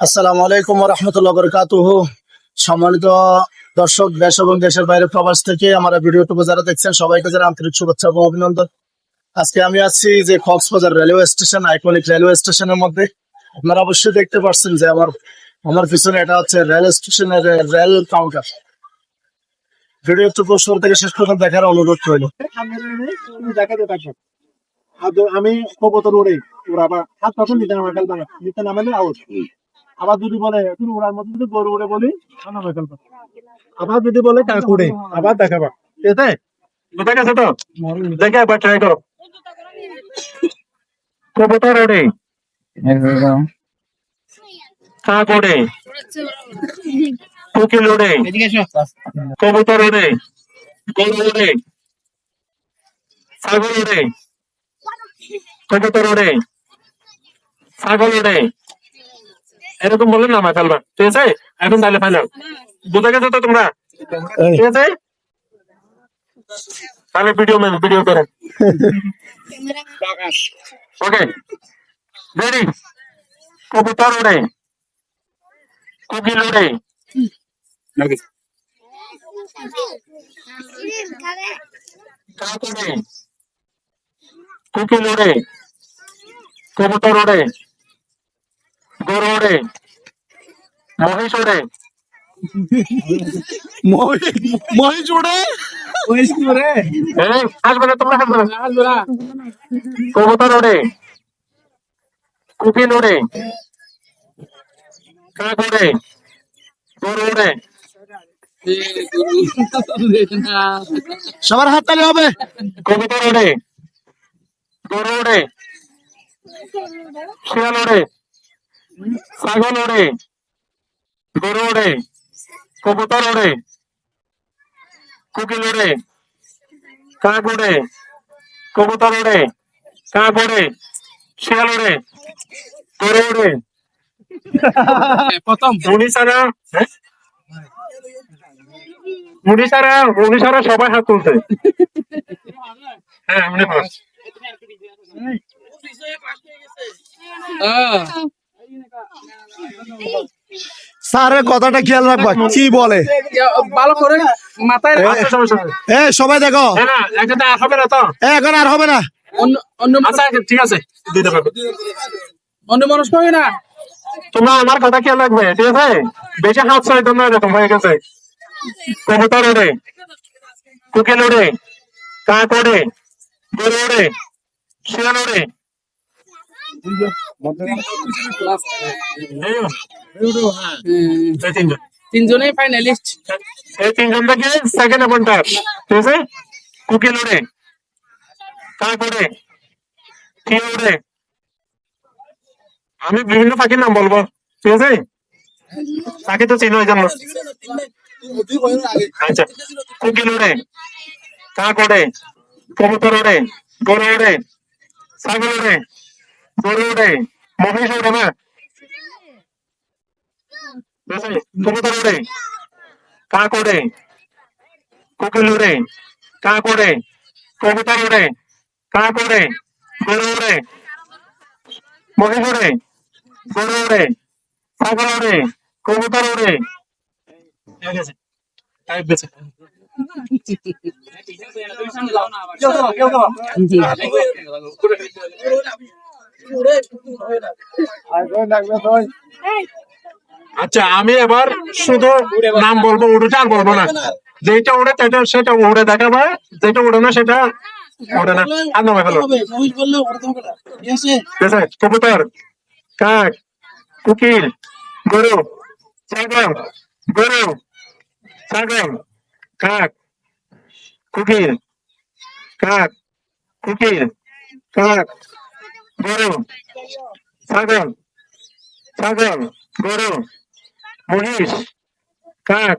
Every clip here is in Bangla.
আসসালামু আলাইকুম রহমতুল্লাহ বরকাতুহ সম্মানিত দর্শক, দেশ এবং দেশের বাইরে প্রবাস থেকে আমার ভিডিওটুকু যারা দেখছেন, সবাইকে যারা আন্তরিক শুভেচ্ছা এবং অভিনন্দন। আজকে আমি আছি যে Cox's Bazar railway station, iconic railway স্টেশনের মধ্যে। আপনারা অবশ্যই দেখতে পাচ্ছেন যে আমার আমার পিছনে এটা হচ্ছে রেল স্টেশনের রেল কাউন্টার। ভিডিও ভিডিওটুকু শুরু থেকে শেষ পর্যন্ত দেখার অনুরোধ রইল। আমি কবুতর উড়ে উড়াবা। হাত পাশে নিতে নামে, নিতে নামালে আউট। আবার যদি বলে তুমি উড়ার মধ্যে যদি গরু উড়ে বলি আবার যদি বলে কাক উড়ে আবার দেখাবা। ঠিক আছে? তো? দেখে একবার ট্রাই করো। কবুতর ওড়ে কাক ওড়ে কোকিল ওড়ে কবুতর ওড়ে গরু ওড়ে ছাগল ওড়ে কবুতর ওড়ে ছাগল ওড়ে এরকম বলে নামায় ফেলবা ঠিক আছে এখন তাহলে ফাইনাল বুঝে গেছো তো তোমরা ঠিক আছে তাহলে ভিডিও ম্যান ভিডিও করেন ওকে রেডি কবুতর উড়ে কোকিল উড়ে কাক উড়ে কোকিল উড়ে কবুতর উড়ে গরু উড়ে মহিষ উড়ে মহিষ আসবে না তোমরা আসবে না কবুতর ওড়ে কুকিল ওড়ে কাক ওড়ে গরু ওড়ে সবার হাত তালি হবে। কবুতর ওড়ে গরু ওড়ে শিয়াল ওড়ে ছাগল ওড়ে গরু ওড়ে কবুতর ওড়ে কুকিল ওড়ে কাক ওড়ে কবুতর ওড়ে কাক ওড়ে শিয়াল ওড়ে গরু ওড়ে। প্রথম। মুড়ি হ্যাঁ? মুড়ি ছাড়া মুড়ি সবাই হাত তুলছে। হ্যাঁ এমনি ফার্স্ট স্যারের কথাটা খেয়াল রাখবা কি বলে? ভালো করে মাথায় আচ্ছা এ সবাই দেখো। হবে না তো? এখন আর হবে না। অন্য অন্য আচ্ছা ঠিক আছে দিতে পারব অন্য মানুষ কই না? তোমরা আমার কথা খেয়াল রাখবে ঠিক আছে? বেশি হাত ছয় তোমরা এরকম হয়ে গেছে। কবুতর ওড়ে কুকিল ওড়ে কাক ওড়ে গরু ওড়ে শিয়াল ফাইনালিস্ট এই তিনজন থেকে সেকেন্ড ঠিক আছে টিয়া ওড়ে আমি বিভিন্ন পাখির নাম বলব ঠিক আছে পাখি তো চিনো এই আচ্ছা কুকিল কাক কবুতর ওড়ে গরু ওড়ে ছাগল ওড়ে ওড়ে মহিষ ওড়ে না? কবুতর ওড়ে কাক ওড়ে কোকিল ওড়ে কাক ওড়ে কবুতর ওড়ে কাক ওড়ে গরু ওড়ে মহিষ গরু ছাগল কবুতর বেছে আচ্ছা আমি এবার শুধু নাম বলব উড়েটা আর বলব না। যেটা উড়ে সেটা সেটা উড়ে দেখাবে যেটা উড়ে না সেটা উড়ে না। আর নামে ফেলো। কবুতর কাক কুকিল গরু ছাগল গরু ছাগল কাক কুকিল কাক কুকিল কাক। গরু ছাগল ছাগল গরু মহিষ কাক।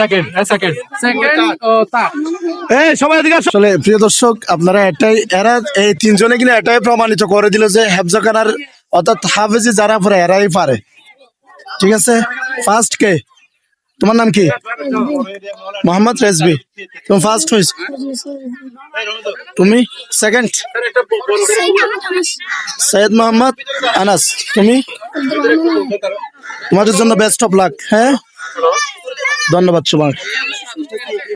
সেকেন্ড সেকেন্ড সেকেন্ড ও তা এ সবাই এদিকে আসো। আসলে প্রিয় দর্শক আপনারা এটাই এরা এই তিনজনে কিনা এটাই প্রমাণিত করে দিল যে হেফজাখানার অর্থাৎ হাফেজি যারা পরে এরাই পারে। ঠিক আছে? ফার্স্ট কে? তোমার নাম কি? মোহাম্মদ রেজবি। তুমি ফার্স্ট হয়েছ। তুমি সেকেন্ড সৈয়দ মোহাম্মদ আনাস। তুমি? তোমাদের জন্য বেস্ট অফ লাক হ্যাঁ? ধন্যবাদ সুমার